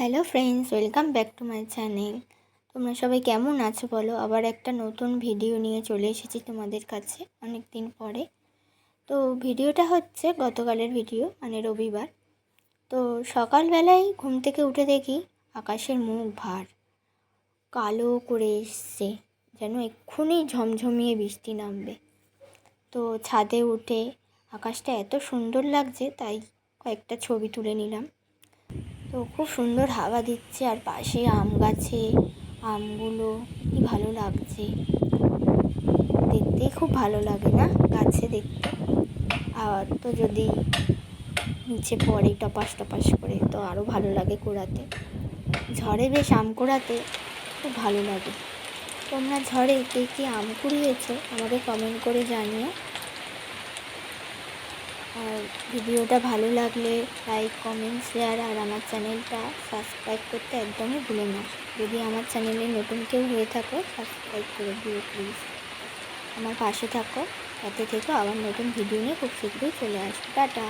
Hello friends welcome back to my channel তোমরা সবাই কেমন আছো বলো? আবার একটা নতুন ভিডিও নিয়ে চলে এসেছি তোমাদের কাছে অনেক দিন পরে। তো ভিডিওটা হচ্ছে গতকালের ভিডিও মানে রবিবার। তো সকালবেলায় ঘুম থেকে উঠে দেখি আকাশের মুখ ভার, কালো করে এসছে, যেন এক্ষুনি ঝমঝমিয়ে বৃষ্টি নামবে। তো ছাদে উঠে আকাশটা এত সুন্দর লাগছে, তাই কয়েকটা ছবি তুলে নিলাম। তো খুব সুন্দর হাওয়া দিচ্ছে আর পাশে আম গাছে, আমগুলো কি ভালো লাগছে। দেখতেই খুব ভালো লাগে না গাছে দেখতে? আর তো যদি নিচে পড়ে টপাস টপাস করে তো আরও ভালো লাগে কোড়াতে। ঝড়ে বেশ আম কোড়াতে খুব ভালো লাগে। তোমরা ঝড়ে কে কে আম কুড়িয়েছো আমাকে কমেন্ট করে জানিও। আর ভিডিওটা ভালো লাগলে লাইক, কমেন্ট, শেয়ার আর আমার চ্যানেলটা সাবস্ক্রাইব করতে একদমই ভুলে না। যদি আমার চ্যানেলে নতুন কেউ হয়ে থাকো, সাবস্ক্রাইব করে দিও প্লিজ। আমার পাশে থাকো তাতে থেকে, আবার নতুন ভিডিও নিয়ে খুব শীঘ্রই চলে আসব। টাটা।